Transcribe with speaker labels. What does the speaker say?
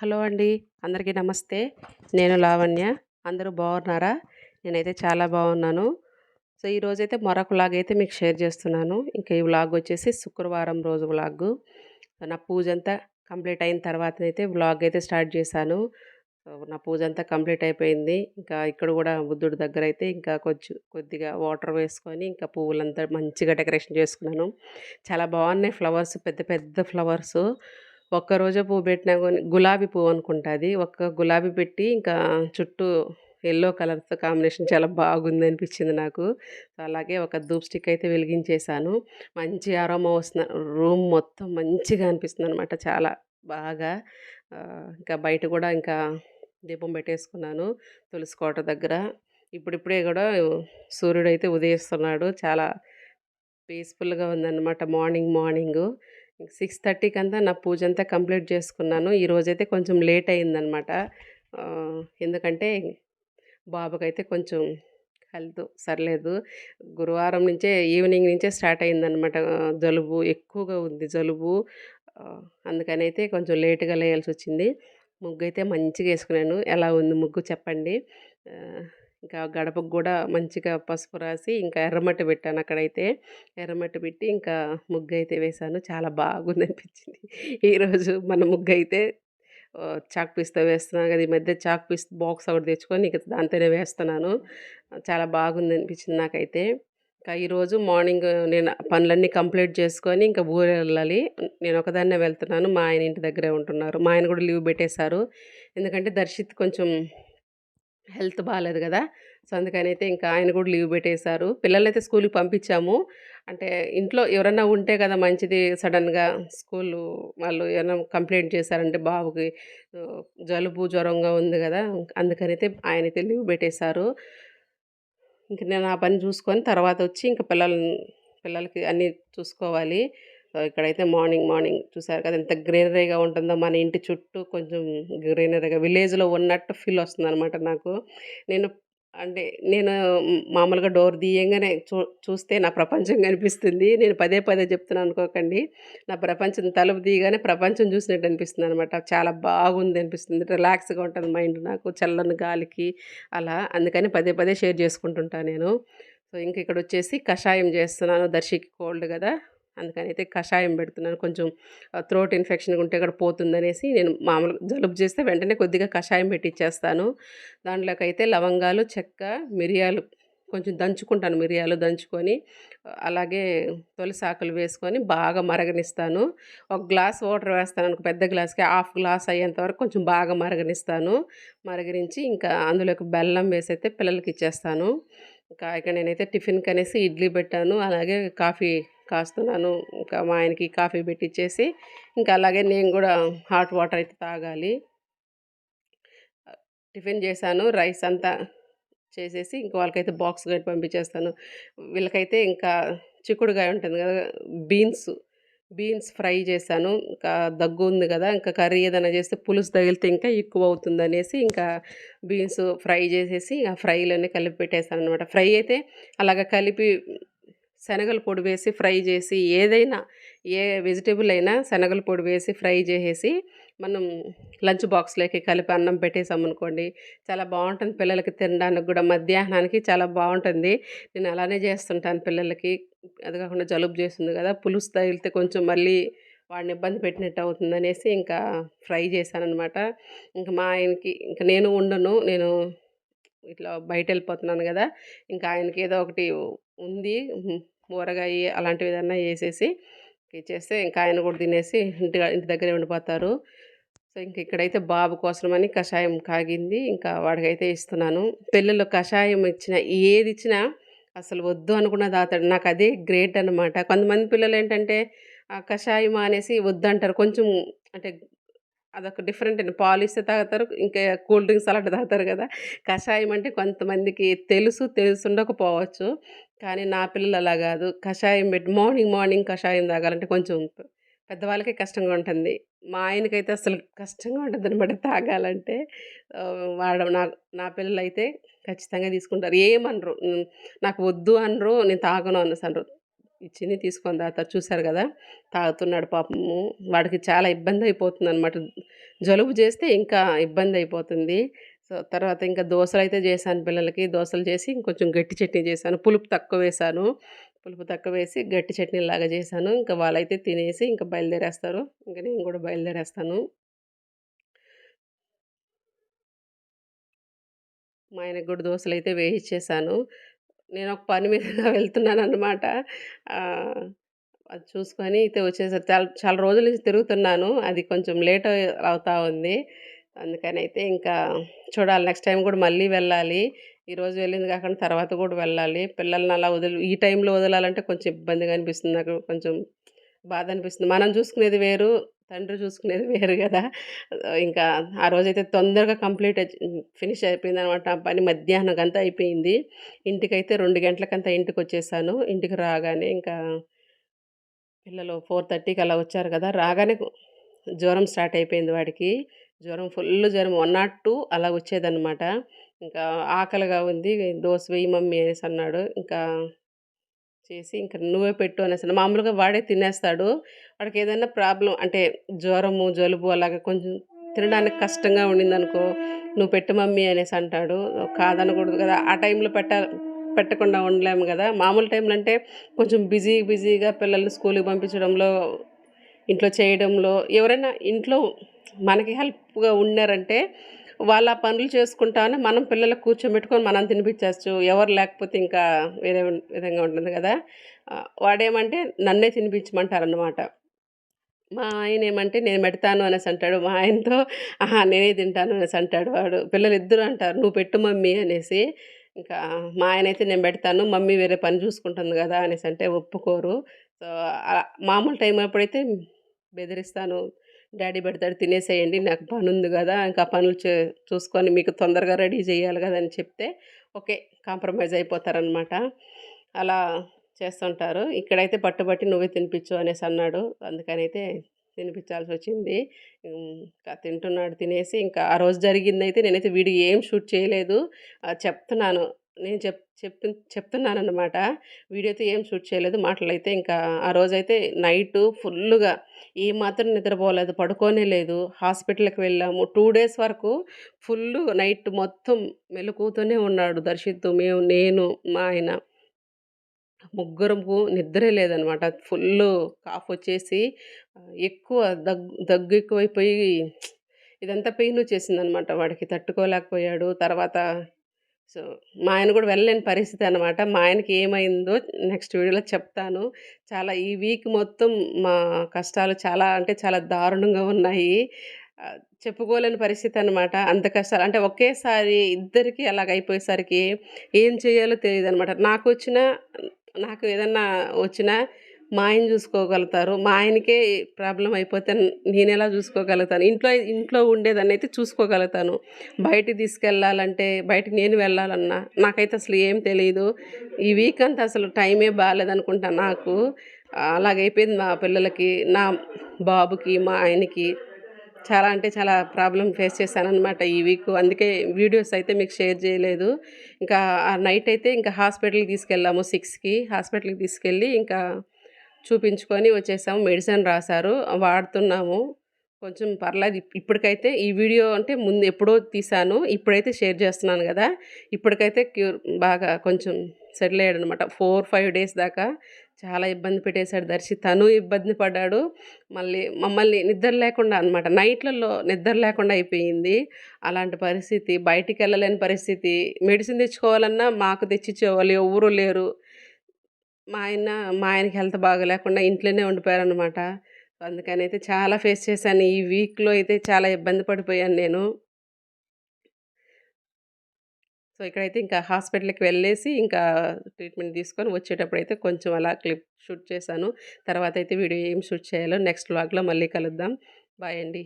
Speaker 1: Hello అండి. అందరికీ నమస్తే. నేను లావణ్య. అందరూ బాగున్నారా నేనైతే చాలా బాగున్నాను సో ఈరోజైతే మరొక వ్లాగ్ అయితే మీకు షేర్ చేస్తున్నాను. ఇంకా ఈ వ్లాగ్ వచ్చేసి శుక్రవారం రోజు వ్లాగ్. నా పూజ అంతా కంప్లీట్ అయిన తర్వాతనైతే వ్లాగ్ అయితే స్టార్ట్ చేశాను. నా పూజ అంతా కంప్లీట్ అయిపోయింది. ఇంకా ఇక్కడ కూడా బుద్ధుడి దగ్గర అయితే ఇంకా కొంచెం కొద్దిగా వాటర్ వేసుకొని ఇంకా పువ్వులంతా మంచిగా డెకరేషన్ చేసుకున్నాను. చాలా బాగున్నాయి ఫ్లవర్స్. పెద్ద పెద్ద ఫ్లవర్స్. ఒక్క రోజా పువ్వు పెట్టినా కానీ గులాబీ పువ్వు అనుకుంటుంది ఒక్క గులాబీ పెట్టి ఇంకా చుట్టూ ఎల్లో కలర్తో కాంబినేషన్ చాలా బాగుంది అనిపించింది నాకు. అలాగే ఒక ధూప్ స్టిక్ అయితే వెలిగించేశాను. మంచి ఆరోమా వస్తున్న రూమ్ మొత్తం మంచిగా అనిపిస్తుంది అనమాట చాలా బాగా. ఇంకా బయట కూడా ఇంకా దీపం పెట్టేసుకున్నాను తులసి కోట దగ్గర. ఇప్పుడిప్పుడే కూడా సూర్యుడు అయితే ఉదయిస్తున్నాడు. చాలా పీస్ఫుల్గా ఉందన్నమాట. Morning morning. సిక్స్ థర్టీకి అంతా నా పూజ అంతా కంప్లీట్ చేసుకున్నాను. ఈరోజైతే కొంచెం లేట్ అయిందనమాట ఎందుకంటే బాబుకైతే కొంచెం హెల్త్ సర్లేదు. గురువారం నుంచే ఈవినింగ్ నుంచే స్టార్ట్ అయిందనమాట జలుబు ఎక్కువగా ఉంది జలుబు. అందుకని అందుకనైతే కొంచెం లేటుగా లేయాల్సి వచ్చింది ముగ్గు అయితే మంచిగా వేసుకున్నాను ఎలా ఉంది ముగ్గు చెప్పండి. ఇంకా గడపకు కూడా మంచిగా పసుపు రాసి ఇంకా ఎర్రమట్టి పెట్టాను అక్కడైతే. ఎర్రమట్టి పెట్టి ఇంకా ముగ్గు అయితే వేశాను చాలా బాగుంది అనిపించింది ఈరోజు మన ముగ్గు అయితే చాక్ పీస్తో వేస్తున్నాను కదా! ఈ మధ్య చాక్ పీస్ బాక్స్ ఒకటి తెచ్చుకొని ఇక దాంతోనే వేస్తున్నాను. చాలా బాగుంది అనిపించింది నాకైతే. ఇంకా ఈరోజు మార్నింగ్ నేను పనులన్నీ కంప్లీట్ చేసుకొని ఇంకా ఊరు వెళ్ళాలి. నేను ఒకదాన్నే వెళ్తున్నాను. మా ఆయన ఇంటి దగ్గరే ఉంటున్నారు. మా ఆయన కూడా లీవ్ పెట్టేశారు. ఎందుకంటే దర్శిత్ కొంచెం హెల్త్ బాగాలేదు కదా! సో అందుకనైతే ఇంకా ఆయన కూడా లీవ్ పెట్టేశారు. పిల్లలైతే స్కూల్కి పంపించాము. అంటే ఇంట్లో ఎవరైనా ఉంటే కదా మంచిది. సడన్గా స్కూల్ వాళ్ళు ఏమైనా కంప్లైంట్ చేశారంటే బాబుకి జలుబు జ్వరంగా ఉంది కదా! అందుకనైతే ఆయనైతే లీవ్ పెట్టేశారు. ఇంక నేను ఆ పని చూసుకొని తర్వాత వచ్చి ఇంకా పిల్లల్ని పిల్లలకి అన్నీ చూసుకోవాలి. సో ఇక్కడైతే మార్నింగ్ మార్నింగ్ చూసారు కదా ఎంత గ్రీనరీగా ఉంటుందో మన ఇంటి చుట్టూ కొంచెం గ్రీనరీగా విలేజ్లో ఉన్నట్టు ఫీల్ వస్తుంది అనమాట నాకు. నేను అంటే నేను మామూలుగా డోర్ తీయంగానే చూ చూస్తే నా ప్రపంచం కనిపిస్తుంది. నేను పదే పదే చెప్తున్నాను అనుకోకండి. నా ప్రపంచం తలుపు తీయగానే ప్రపంచం చూసినట్టు అనిపిస్తుంది అనమాట చాలా బాగుంది అనిపిస్తుంది. రిలాక్స్గా ఉంటుంది మైండ్ నాకు చల్లని గాలికి అలా. అందుకని పదే పదే షేర్ చేసుకుంటుంటాను నేను. సో ఇంక ఇక్కడ వచ్చేసి కషాయం చేస్తున్నాను దర్శికి కోల్డ్ కదా. అందుకని అయితే కషాయం పెడుతున్నాను. కొంచెం థ్రోట్ ఇన్ఫెక్షన్ ఉంటే కూడా పోతుందనేసి నేను మామూలుగా జలుబు చేస్తే వెంటనే కొద్దిగా కషాయం పెట్టి ఇచ్చేస్తాను దాంట్లోకి అయితే లవంగాలు చెక్క మిరియాలు కొంచెం దంచుకుంటాను మిరియాలు దంచుకొని అలాగే తులసి ఆకులు వేసుకొని బాగా మరగనిస్తాను. ఒక గ్లాస్ వాటర్ వేస్తాను అనుకో పెద్ద గ్లాస్కి హాఫ్ గ్లాస్ అయ్యేంత వరకు కొంచెం బాగా మరగనిస్తాను. మరగరించి ఇంకా అందులోకి బెల్లం వేసి అయితే పిల్లలకి ఇచ్చేస్తాను. ఇంకా ఇక నేనైతే టిఫిన్కి అనేసి ఇడ్లీ పెట్టాను. అలాగే కాఫీ కాస్తున్నాను. ఇంకా మా ఆయనకి కాఫీ పెట్టించేసి ఇంకా అలాగే నేను కూడా హాట్ వాటర్ అయితే తాగాలి. టిఫిన్ చేశాను. రైస్ అంతా చేసేసి ఇంక వాళ్ళకైతే బాక్స్ కట్టి పంపించేస్తాను. వీళ్ళకైతే ఇంకా చిక్కుడుగాయ ఉంటుంది కదా బీన్స్ బీన్స్ ఫ్రై చేశాను. ఇంకా దగ్గు ఉంది కదా ఇంకా కర్రీ ఏదైనా చేస్తే పులుసు తగిలితే ఇంకా ఎక్కువ అవుతుంది అనేసి ఇంకా బీన్స్ ఫ్రై చేసేసి ఆ ఫ్రైలోనే కలిపి పెట్టేస్తాను అనమాట ఫ్రై అయితే అలాగ కలిపి శనగల పొడి వేసి ఫ్రై చేసి ఏదైనా ఏ వెజిటేబుల్ అయినా శనగల పొడి వేసి ఫ్రై చేసేసి మనం లంచ్ బాక్స్లోకి కలిపి అన్నం పెట్టేసామనుకోండి చాలా బాగుంటుంది పిల్లలకి తినడానికి కూడా. మధ్యాహ్నానికి చాలా బాగుంటుంది. నేను అలానే చేస్తుంటాను పిల్లలకి. అది కాకుండా జలుబు చేస్తుంది కదా పులుసు తగిలితే కొంచెం మళ్ళీ వాడిని ఇబ్బంది పెట్టినట్టు అవుతుంది అనేసి ఇంకా ఫ్రై చేశానమాట ఇంకా మా ఆయనకి ఇంకా నేను ఉండను. నేను ఇట్లా బయట వెళ్ళిపోతున్నాను కదా ఇంకా ఆయనకి ఏదో ఒకటి ఉంది. ఊరగాయ అలాంటివి ఏదన్నా వేసేసి ఇచ్చేస్తే ఇంకా ఆయన కూడా తినేసి ఇంటి ఇంటి దగ్గరే ఉండిపోతారు. సో ఇంక ఇక్కడైతే బాబు కోసమని కషాయం కాగింది. ఇంకా వాడికైతే ఇస్తున్నాను. పిల్లలు కషాయం ఇచ్చిన ఏది ఇచ్చినా అసలు వద్దు అనుకున్న దాతాడు. నాకు అదే గ్రేట్ అనమాట కొంతమంది పిల్లలు ఏంటంటే ఆ కషాయం అనేసి వద్దంటారు. కొంచెం అంటే అదొక డిఫరెంట్ అండి. పాలిస్తే తాగుతారు ఇంకా కూల్ డ్రింక్స్ అలాంటి తాగుతారు కదా. కషాయం అంటే కొంతమందికి తెలుసు తెలుసుండకపోవచ్చు. కానీ నా పిల్లలు అలా కాదు. కషాయం పెట్టి మార్నింగ్ మార్నింగ్ కషాయం తాగాలంటే కొంచెం పెద్దవాళ్ళకే కష్టంగా ఉంటుంది. మా ఆయనకైతే అసలు కష్టంగా ఉంటుంది అనమాట తాగాలంటే వాడు నా నా పిల్లలు అయితే ఖచ్చితంగా తీసుకుంటారు. ఏమనరు. నాకు వద్దు అనరు నేను తాగను అనేసి అనరు. ఇచ్చింది తీసుకొని తాగుతారు. చూశారు కదా? తాగుతున్నాడు పాపము వాడికి చాలా ఇబ్బంది అయిపోతుంది అనమాట జలుబు చేస్తే ఇంకా ఇబ్బంది అయిపోతుంది సో తర్వాత ఇంకా దోశలు అయితే చేశాను పిల్లలకి. దోశలు చేసి ఇంకొంచెం గట్టి చట్నీ చేశాను. పులుపు తక్కువ వేశాను. పులుపు తక్కువ వేసి గట్టి చట్నీ లాగా చేశాను. ఇంకా వాళ్ళైతే తినేసి ఇంకా బయలుదేరేస్తారు. ఇంకా నేను కూడా బయలుదేరేస్తాను. మా ఆయనకు కూడా దోశలు అయితే వేయించేసాను నేను ఒక పని మీద వెళ్తున్నాను అనమాట అది చూసుకొని అయితే వచ్చేసరి చాలా చాలా రోజుల నుంచి తిరుగుతున్నాను. అది కొంచెం లేట్ అవుతా ఉంది. అందుకని అయితే ఇంకా చూడాలి నెక్స్ట్ టైం కూడా మళ్ళీ వెళ్ళాలి. ఈరోజు వెళ్ళింది కాకుండా తర్వాత కూడా వెళ్ళాలి. పిల్లల్ని అలా వదిలి ఈ టైంలో వదలాలంటే కొంచెం ఇబ్బందిగా అనిపిస్తుంది నాకు. కొంచెం బాధ అనిపిస్తుంది. మనం చూసుకునేది వేరు. తండ్రి చూసుకునేది వేరు కదా. ఇంకా ఆ రోజైతే తొందరగా కంప్లీట్ ఫినిష్ అయిపోయింది అనమాట పని. మధ్యాహ్నం అంతా అయిపోయింది. ఇంటికైతే రెండు గంటలకంతా ఇంటికి వచ్చేసాను ఇంటికి రాగానే ఇంకా పిల్లలు ఫోర్ థర్టీకి అలా వచ్చారు కదా. రాగానే జ్వరం స్టార్ట్ అయిపోయింది వాడికి. జ్వరం ఫుల్ జ్వరం వన్ నాట్ టూ అలా వచ్చేదన్నమాట ఇంకా ఆకలిగా ఉంది. దోశ వేయి మమ్మీ అనేసి అన్నాడు. ఇంకా చేసి ఇంకా నువ్వే పెట్టు అనేసి. మామూలుగా వాడే తినేస్తాడు. వాడికి ఏదైనా ప్రాబ్లం అంటే జ్వరము జలుబు అలాగే కొంచెం తినడానికి కష్టంగా ఉండింది అనుకో నువ్వు పెట్టు మమ్మీ అనేసి అంటాడు. కాదనకూడదు కదా ఆ టైంలో పెట్ట పెట్టకుండా ఉండలేము కదా. మామూలు టైంలో అంటే కొంచెం బిజీ బిజీగా పిల్లల్ని స్కూల్కి పంపించడంలో ఇంట్లో చేయడంలో ఎవరైనా ఇంట్లో మనకి హెల్ప్గా ఉన్నారంటే వాళ్ళ పనులు చేసుకుంటాను మనం పిల్లలకు కూర్చోబెట్టుకొని మనం తినిపించవచ్చు ఎవరు లేకపోతే ఇంకా వేరే విధంగా ఉంటుంది కదా. వాడేమంటే నన్నే తినిపించమంటారనమాట మా ఆయన ఏమంటే నేను పెడతాను అనేసి అంటాడు. మా ఆయనతో ఆహా నేనే తింటాను అనేసి అంటాడు వాడు. పిల్లలు ఇద్దరు అంటారు నువ్వు పెట్టు మమ్మీ అనేసి. ఇంకా మా ఆయన అయితే నేను పెడతాను మమ్మీ వేరే పని చూసుకుంటుంది కదా అనేసి అంటే ఒప్పుకోరు. సో మామూలు టైం అప్పుడైతే బెదిరిస్తాను డాడీ పెడతాడు తినేసేయండి నాకు పని ఉంది కదా ఇంకా పనులు చే చూసుకొని మీకు తొందరగా రెడీ చేయాలి కదా అని చెప్తే ఓకే కాంప్రమైజ్ అయిపోతారనమాట అలా చేస్తుంటారు. ఇక్కడైతే పట్టుబట్టి నువ్వే తినిపించు అనేసి అన్నాడు. అందుకని అయితే తినిపించాల్సి వచ్చింది. ఇంకా తింటున్నాడు తినేసి ఇంకా ఆ రోజు జరిగిందైతే నేనైతే వీడియో ఏం షూట్ చేయలేదు. చెప్తున్నాను. నేను చెప్ చెప్పి చెప్తున్నాను అనమాట ఏం షూట్ చేయలేదు. మాటలు అయితే ఇంకా ఆ రోజైతే నైట్ ఫుల్గా ఏ మాత్రం నిద్రపోలేదు పడుకోనే లేదు. హాస్పిటల్కి వెళ్ళాము. టూ డేస్ వరకు ఫుల్ నైట్ మొత్తం మెలుకుతూనే ఉన్నాడు దర్శిత్తు. మేము నేను మా ఆయన. ముగ్గురము నిద్రే లేదనమాట ఫుల్ కాఫ్ వచ్చేసి ఎక్కువ దగ్గు దగ్గు ఎక్కువైపోయి ఇదంతా పెయిన్ వచ్చేసిందనమాట వాడికి తట్టుకోలేకపోయాడు. తర్వాత సో మా ఆయన కూడా వెళ్ళలేని పరిస్థితి అనమాట మా ఆయనకి ఏమైందో నెక్స్ట్ వీడియోలో చెప్తాను. చాలా ఈ వీక్ మొత్తం మా కష్టాలు చాలా అంటే చాలా దారుణంగా ఉన్నాయి. చెప్పుకోలేని పరిస్థితి అనమాట అంత కష్టాలు అంటే ఒకేసారి ఇద్దరికి అలాగ అయిపోయేసరికి ఏం చేయాలో తెలియదు అనమాట నాకు వచ్చిన నాకు ఏదన్నా వచ్చినా మా ఆయన చూసుకోగలుగుతారు. మా ఆయనకే ప్రాబ్లం అయిపోతే నేను ఎలా చూసుకోగలుగుతాను? ఇంట్లో ఇంట్లో ఉండేదాన్ని అయితే చూసుకోగలుగుతాను. బయటికి తీసుకెళ్ళాలంటే బయటికి నేను వెళ్ళాలన్నా నాకైతే అసలు ఏం తెలియదు ఈ వీక్ అంతా అసలు టైమే బాగాలేదనుకుంటా నాకు. అలాగైపోయింది మా పిల్లలకి నా బాబుకి మా ఆయనకి. చాలా అంటే చాలా ప్రాబ్లం ఫేస్ చేశాను అనమాట ఈ వీక్. అందుకే వీడియోస్ అయితే మీకు షేర్ చేయలేదు. ఇంకా ఆ నైట్ అయితే ఇంకా హాస్పిటల్కి తీసుకెళ్ళాము సిక్స్కి. హాస్పిటల్కి తీసుకెళ్ళి ఇంకా చూపించుకొని వచ్చేసాము. మెడిసిన్ రాశారు. వాడుతున్నాము. కొంచెం పర్లేదు. ఇప్పటికైతే ఈ వీడియో అంటే ముందు ఎప్పుడో తీసాను ఇప్పుడైతే షేర్ చేస్తున్నాను కదా! ఇప్పటికైతే క్యూర్ బాగా కొంచెం సెటిల్ అయ్యాడు అనమాట ఫోర్ ఫైవ్ డేస్ దాకా చాలా ఇబ్బంది పెట్టేశాడు దర్శి. తను ఇబ్బంది పడ్డాడు. మళ్ళీ మమ్మల్ని నిద్ర లేకుండా అనమాట. నైట్లలో నిద్ర లేకుండా అయిపోయింది. అలాంటి పరిస్థితి. బయటికి వెళ్ళలేని పరిస్థితి. మెడిసిన్ తెచ్చుకోవాలన్నా మాకు తెచ్చిచ్చేవాళ్ళు ఎవరు లేరు. మా ఆయన మా ఆయనకి హెల్త్ బాగలేకుండా ఇంట్లోనే ఉండిపోయారనమాట అందుకని అయితే చాలా ఫేస్ చేశాను. ఈ వీక్లో అయితే చాలా ఇబ్బంది పడిపోయాను నేను. సో ఇక్కడైతే ఇంకా హాస్పిటల్కి వెళ్ళేసి ఇంకా ట్రీట్మెంట్ తీసుకొని వచ్చేటప్పుడు అయితే కొంచెం అలా క్లిప్ షూట్ చేశాను. తర్వాత అయితే వీడియో ఏం షూట్ చేయాలో నెక్స్ట్ వ్లాగ్లో మళ్ళీ కలుద్దాం. బాయ్ అండి.